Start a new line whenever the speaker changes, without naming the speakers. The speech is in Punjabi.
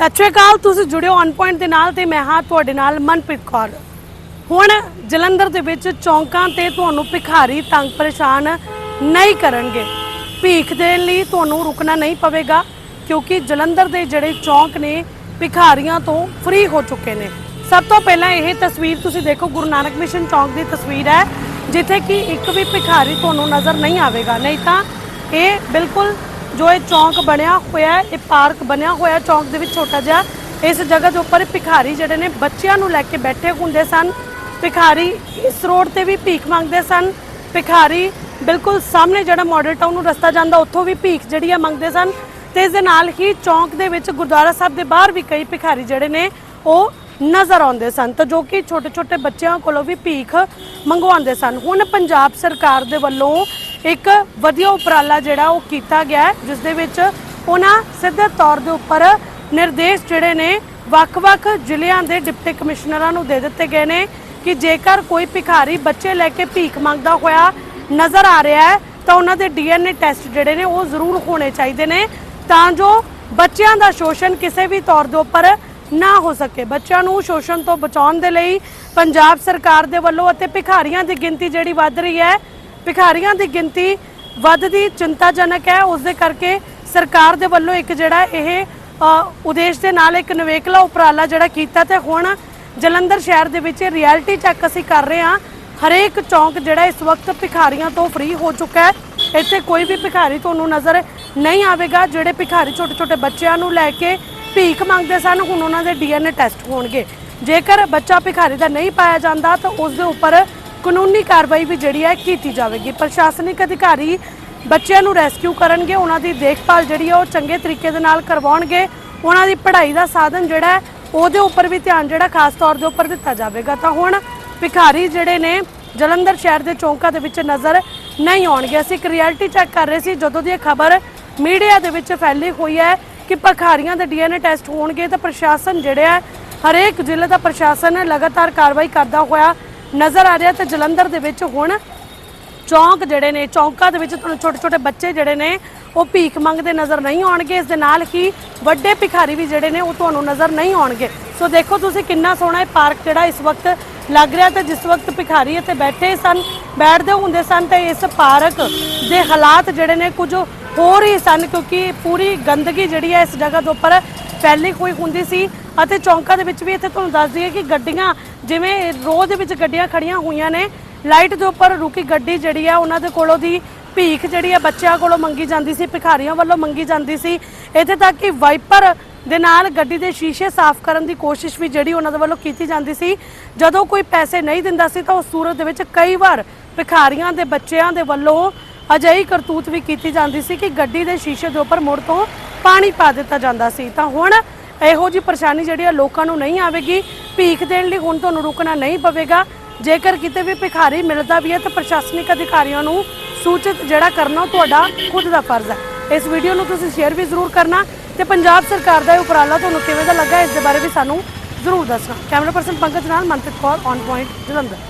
ਸਤਿ ਸ਼੍ਰੀ ਅਕਾਲ, ਤੁਸੀਂ ਜੁੜਿਓ ਔਨ ਪੁਆਇੰਟ ਦੇ ਨਾਲ ਤੇ ਮੈਂ ਹਾਂ ਤੁਹਾਡੇ ਨਾਲ ਮਨਪ੍ਰੀਤ ਕੌਰ। ਹੁਣ ਜਲੰਧਰ ਦੇ ਵਿੱਚ ਚੌਂਕਾਂ ਤੇ ਤੁਹਾਨੂੰ ਭਿਖਾਰੀ ਤੰਗ ਪਰੇਸ਼ਾਨ ਨਹੀਂ ਕਰਨਗੇ। ਭੀਖ ਦੇਣ ਲਈ ਤੁਹਾਨੂੰ ਰੁਕਣਾ ਨਹੀਂ ਪਵੇਗਾ, ਕਿਉਂਕਿ ਜਲੰਧਰ ਦੇ ਜਿਹੜੇ ਚੌਂਕ ਨੇ, ਭਿਖਾਰੀਆਂ ਤੋਂ ਫ੍ਰੀ ਹੋ ਚੁੱਕੇ ਨੇ। ਸਭ ਤੋਂ ਪਹਿਲਾਂ ਇਹ ਤਸਵੀਰ ਤੁਸੀਂ ਦੇਖੋ, ਗੁਰੂ ਨਾਨਕ ਮਿਸ਼ਨ ਚੌਂਕ ਦੀ ਤਸਵੀਰ ਹੈ, ਜਿੱਥੇ ਕਿ ਇੱਕ ਵੀ ਭਿਖਾਰੀ ਤੁਹਾਨੂੰ ਨਜ਼ਰ ਨਹੀਂ ਆਵੇਗਾ। ਨਹੀਂ ਤਾਂ ਇਹ ਬਿਲਕੁਲ ਜੋ ਇਹ ਚੌਂਕ ਬਣਿਆ ਹੋਇਆ ਹੈ, ਇਹ ਪਾਰਕ ਬਣਿਆ ਹੋਇਆ ਚੌਂਕ ਦੇ ਵਿੱਚ ਛੋਟਾ ਜਿਹਾ। ਇਸ ਜਗ੍ਹਾ ਦੇ ਉੱਪਰ ਭਿਖਾਰੀ ਜਿਹੜੇ ਨੇ ਬੱਚਿਆਂ ਨੂੰ ਲੈ ਕੇ ਬੈਠੇ ਹੁੰਦੇ ਸਨ। ਭਿਖਾਰੀ ਇਸ ਰੋਡ ਤੇ ਵੀ ਭੀਖ ਮੰਗਦੇ ਸਨ। ਭਿਖਾਰੀ ਬਿਲਕੁਲ ਸਾਹਮਣੇ ਜਿਹੜਾ ਮਾਡਲ ਟਾਊਨ ਨੂੰ ਰਸਤਾ ਜਾਂਦਾ, ਉੱਥੋਂ ਵੀ ਭੀਖ ਜਿਹੜੀ ਆ ਮੰਗਦੇ ਸਨ। ਤੇ ਇਸ ਦੇ ਨਾਲ ਹੀ ਚੌਂਕ ਦੇ ਵਿੱਚ ਗੁਰਦੁਆਰਾ ਸਾਹਿਬ ਦੇ ਬਾਹਰ ਵੀ ਕਈ ਭਿਖਾਰੀ ਜਿਹੜੇ ਨੇ ਉਹ ਨਜ਼ਰ ਆਉਂਦੇ ਸਨ। ਤਾਂ ਜੋ ਕਿ ਛੋਟੇ ਛੋਟੇ ਬੱਚਿਆਂ ਕੋਲੋਂ ਵੀ ਭੀਖ ਮੰਗਵਾਉਂਦੇ ਸਨ। ਹੁਣ ਪੰਜਾਬ ਸਰਕਾਰ ਦੇ ਵੱਲੋਂ ਇੱਕ ਵਧੀਆ ਉਪਰਾਲਾ ਜਿਹੜਾ ਉਹ ਕੀਤਾ ਗਿਆ ਹੈ, ਜਿਸ ਦੇ ਵਿੱਚ ਉਹਨਾਂ ਸਿੱਧੇ ਤੌਰ ਦੇ ਉੱਪਰ ਨਿਰਦੇਸ਼ ਜਿਹੜੇ ਨੇ, ਵੱਖ-ਵੱਖ ਜ਼ਿਲ੍ਹਿਆਂ ਦੇ ਡਿਪਟੀ ਕਮਿਸ਼ਨਰਾਂ ਨੂੰ ਦੇ ਦਿੱਤੇ ਗਏ ਨੇ ਕਿ ਜੇਕਰ ਕੋਈ ਭਿਖਾਰੀ ਬੱਚੇ ਲੈ ਕੇ ਭੀਖ ਮੰਗਦਾ ਹੋਇਆ ਨਜ਼ਰ ਆ ਰਿਹਾ ਹੈ, ਤਾਂ ਉਹਨਾਂ ਦੇ ਡੀਐਨਏ ਟੈਸਟ ਜਿਹੜੇ ਨੇ ਉਹ ਜ਼ਰੂਰ ਹੋਣੇ ਚਾਹੀਦੇ ਨੇ, ਤਾਂ ਜੋ ਬੱਚਿਆਂ ਦਾ ਸ਼ੋਸ਼ਣ ਕਿਸੇ ਵੀ ਤੌਰ ਦੇ ਉੱਪਰ ਨਾ ਹੋ ਸਕੇ। ਬੱਚਿਆਂ ਨੂੰ ਸ਼ੋਸ਼ਣ ਤੋਂ ਬਚਾਉਣ ਦੇ ਲਈ ਪੰਜਾਬ ਸਰਕਾਰ ਦੇ ਵੱਲੋਂ ਅਤੇ ਭਿਖਾਰੀਆਂ ਦੀ ਗਿਣਤੀ ਜਿਹੜੀ ਵੱਧ ਰਹੀ ਹੈ ਭਿਖਾਰੀਆਂ ਦੀ ਗਿਣਤੀ ਵੱਧਦੀ ਚਿੰਤਾਜਨਕ ਹੈ। ਉਸ ਦੇ ਕਰਕੇ ਸਰਕਾਰ ਦੇ ਵੱਲੋਂ ਇੱਕ ਜਿਹੜਾ ਇਹ ਉਦੇਸ਼ ਦੇ ਨਾਲ ਇੱਕ ਨਵੇਕਲਾ ਉਪਰਾਲਾ ਜਿਹੜਾ ਕੀਤਾ ਤੇ ਹੁਣ ਜਲੰਧਰ ਸ਼ਹਿਰ ਦੇ ਵਿੱਚ ਰਿਐਲਿਟੀ ਚੈੱਕ ਅਸੀਂ ਕਰ ਰਹੇ ਹਾਂ। ਹਰੇਕ ਚੌਂਕ ਜਿਹੜਾ ਇਸ ਵਕਤ ਭਿਖਾਰੀਆਂ ਤੋਂ ਫ੍ਰੀ ਹੋ ਚੁੱਕਾ ਹੈ। ਇੱਥੇ ਕੋਈ ਵੀ ਭਿਖਾਰੀ ਤੁਹਾਨੂੰ ਨਜ਼ਰ ਨਹੀਂ ਆਵੇਗਾ। ਜਿਹੜੇ ਭਿਖਾਰੀ ਛੋਟੇ ਛੋਟੇ ਬੱਚਿਆਂ ਨੂੰ ਲੈ ਕੇ ਭੀਖ ਮੰਗਦੇ ਸਨ, ਹੁਣ ਉਹਨਾਂ ਦੇ ਡੀਐਨਏ ਟੈਸਟ ਹੋਣਗੇ। ਜੇਕਰ ਬੱਚਾ ਭਿਖਾਰੀ ਦਾ ਨਹੀਂ ਪਾਇਆ ਜਾਂਦਾ ਤਾਂ ਉਸ ਦੇ ਉੱਪਰ ਕਾਨੂੰਨੀ ਕਾਰਵਾਈ ਵੀ ਜਿਹੜੀ ਹੈ ਕੀਤੀ ਜਾਵੇਗੀ। ਪ੍ਰਸ਼ਾਸਨਿਕ ਅਧਿਕਾਰੀ ਬੱਚਿਆਂ ਨੂੰ ਰੈਸਕਿਊ ਕਰਨਗੇ, ਉਹਨਾਂ ਦੀ ਦੇਖਭਾਲ ਜਿਹੜੀ ਹੈ ਉਹ ਚੰਗੇ ਤਰੀਕੇ ਦੇ ਨਾਲ ਕਰਵਾਉਣਗੇ। ਉਹਨਾਂ ਦੀ ਪੜ੍ਹਾਈ ਦਾ ਸਾਧਨ ਜਿਹੜਾ ਹੈ, ਉਹਦੇ ਉੱਪਰ ਵੀ ਧਿਆਨ ਜਿਹੜਾ ਖਾਸ ਤੌਰ ਦੇ ਉੱਪਰ ਦਿੱਤਾ ਜਾਵੇਗਾ। ਤਾਂ ਹੁਣ ਭਿਖਾਰੀ ਜਿਹੜੇ ਨੇ, ਜਲੰਧਰ ਸ਼ਹਿਰ ਦੇ ਚੌਂਕਾਂ ਦੇ ਵਿੱਚ ਨਜ਼ਰ ਨਹੀਂ ਆਉਣਗੇ। ਅਸੀਂ ਇੱਕ ਰਿਐਲਿਟੀ ਚੈੱਕ ਕਰ ਰਹੇ ਸੀ, ਜਦੋਂ ਦੀ ਇਹ ਖਬਰ ਮੀਡੀਆ ਦੇ ਵਿੱਚ ਫੈਲੀ ਹੋਈ ਹੈ ਕਿ ਭਿਖਾਰੀਆਂ ਦੇ ਡੀਐਨਏ ਟੈਸਟ ਹੋਣਗੇ, ਤਾਂ ਪ੍ਰਸ਼ਾਸਨ ਜਿਹੜਾ ਹੈ, ਹਰੇਕ ਜ਼ਿਲ੍ਹੇ ਦਾ ਪ੍ਰਸ਼ਾਸਨ ਲਗਾਤਾਰ ਕਾਰਵਾਈ ਕਰਦਾ ਹੋਇਆ ਨਜ਼ਰ ਆ ਰਿਹਾ ਤੇ ਜਲੰਧਰ ਦੇ ਵਿੱਚ ਹੁਣ ਚੌਂਕ ਜਿਹੜੇ ਨੇ, ਚੌਂਕਾਂ ਦੇ ਵਿੱਚ ਤੁਹਾਨੂੰ ਛੋਟੇ ਛੋਟੇ ਬੱਚੇ ਜਿਹੜੇ ਨੇ, ਉਹ ਭੀਖ ਮੰਗਦੇ ਨਜ਼ਰ ਨਹੀਂ ਆਉਣਗੇ। ਇਸ ਦੇ ਨਾਲ ਹੀ ਵੱਡੇ ਭਿਖਾਰੀ ਵੀ ਜਿਹੜੇ ਨੇ, ਉਹ ਤੁਹਾਨੂੰ ਨਜ਼ਰ ਨਹੀਂ ਆਉਣਗੇ। ਸੋ ਦੇਖੋ ਤੁਸੀਂ ਕਿੰਨਾ ਸੋਹਣਾ ਇਹ ਪਾਰਕ ਜਿਹੜਾ ਇਸ ਵਕਤ ਲੱਗ ਰਿਹਾ ਤੇ ਜਿਸ ਵਕਤ ਭਿਖਾਰੀ ਇੱਥੇ ਬੈਠੇ ਸਨ, ਬੈਠਦੇ ਹੁੰਦੇ ਸਨ ਤੇ ਇਸ ਪਾਰਕ ਦੇ ਹਾਲਾਤ ਜਿਹੜੇ ਨੇ ਕੁਝ ਹੋਰ ਹੀ ਸਨ ਕਿਉਂਕਿ ਪੂਰੀ ਗੰਦਗੀ ਜਿਹੜੀ ਹੈ ਇਸ ਜਗ੍ਹਾ ਦੇ ਉੱਪਰ ਫੈਲੀ ਹੋਈ ਹੁੰਦੀ ਸੀ। ਅਤੇ ਚੌਂਕਾਂ ਦੇ ਵਿੱਚ ਵੀ ਇੱਥੇ ਤੁਹਾਨੂੰ ਦੱਸ ਦਈਏ ਕਿ ਗੱਡੀਆਂ, ਜਿਵੇਂ ਰੋਡ ਦੇ ਵਿੱਚ ਗੱਡੀਆਂ ਖੜੀਆਂ ਹੋਈਆਂ ਨੇ, ਲਾਈਟ ਦੇ ਉੱਪਰ ਰੁਕੀ ਗੱਡੀ ਜਿਹੜੀ ਆ, ਉਹਨਾਂ ਦੇ ਕੋਲੋਂ ਦੀ ਭੀਖ ਜਿਹੜੀ ਆ ਬੱਚਿਆਂ ਕੋਲੋਂ ਮੰਗੀ ਜਾਂਦੀ ਸੀ, ਭਿਖਾਰੀਆਂ ਵੱਲੋਂ ਮੰਗੀ ਜਾਂਦੀ ਸੀ। ਇੱਥੇ ਤੱਕ ਕਿ ਵਾਈਪਰ ਦੇ ਨਾਲ ਗੱਡੀ ਦੇ ਸ਼ੀਸ਼ੇ ਸਾਫ਼ ਕਰਨ ਦੀ ਕੋਸ਼ਿਸ਼ ਵੀ ਜਿਹੜੀ ਉਹਨਾਂ ਦੇ ਵੱਲੋਂ ਕੀਤੀ ਜਾਂਦੀ ਸੀ। ਜਦੋਂ ਕੋਈ ਪੈਸੇ ਨਹੀਂ ਦਿੰਦਾ ਸੀ, ਤਾਂ ਉਸ ਸੂਰਤ ਦੇ ਵਿੱਚ ਕਈ ਵਾਰ ਭਿਖਾਰੀਆਂ ਦੇ ਬੱਚਿਆਂ ਦੇ ਵੱਲੋਂ ਅਜਿਹੀ ਕਰਤੂਤ ਵੀ ਕੀਤੀ ਜਾਂਦੀ ਸੀ ਕਿ ਗੱਡੀ ਦੇ ਸ਼ੀਸ਼ੇ ਦੇ ਉੱਪਰ ਮੁੜ ਤੋਂ ਪਾਣੀ ਪਾ ਦਿੱਤਾ ਜਾਂਦਾ ਸੀ। ਤਾਂ ਹੁਣ ਇਹੋ ਜੀ ਪਰੇਸ਼ਾਨੀ ਜਿਹੜੀ ਆ ਲੋਕਾਂ ਨੂੰ ਨਹੀਂ ਆਵੇਗੀ, ਭੀਖ ਦੇਣ ਲਈ ਹੁਣ ਤੁਹਾਨੂੰ ਰੁਕਣਾ ਨਹੀਂ ਪਵੇਗਾ। ਜੇਕਰ ਕਿਤੇ ਵੀ ਭਿਖਾਰੀ ਮਿਲਦਾ ਵੀ ਹੈ ਤਾਂ ਪ੍ਰਸ਼ਾਸਨਿਕ ਅਧਿਕਾਰੀਆਂ ਨੂੰ ਸੂਚਿਤ ਜਿਹੜਾ ਕਰਨਾ ਉਹ ਤੁਹਾਡਾ ਖੁਦ ਦਾ ਫਰਜ਼ ਹੈ। ਇਸ ਵੀਡੀਓ ਨੂੰ ਤੁਸੀਂ ਸ਼ੇਅਰ ਵੀ ਜ਼ਰੂਰ ਕਰਨਾ ਤੇ ਪੰਜਾਬ ਸਰਕਾਰ ਦਾ ਇਹ ਉਪਰਾਲਾ ਤੁਹਾਨੂੰ ਕਿਵੇਂ ਦਾ ਲੱਗਾ, ਇਸ ਦੇ ਬਾਰੇ ਵੀ ਸਾਨੂੰ ਜ਼ਰੂਰ ਦੱਸਣਾ। ਕੈਮਰਾ ਪਰਸਨ ਪੰਕਜ ਨਾਲ ਮਨਪ੍ਰੀਤ ਕੌਰ ਔਨ ਪੁਆਇੰਟ ਜਲੰਧਰ।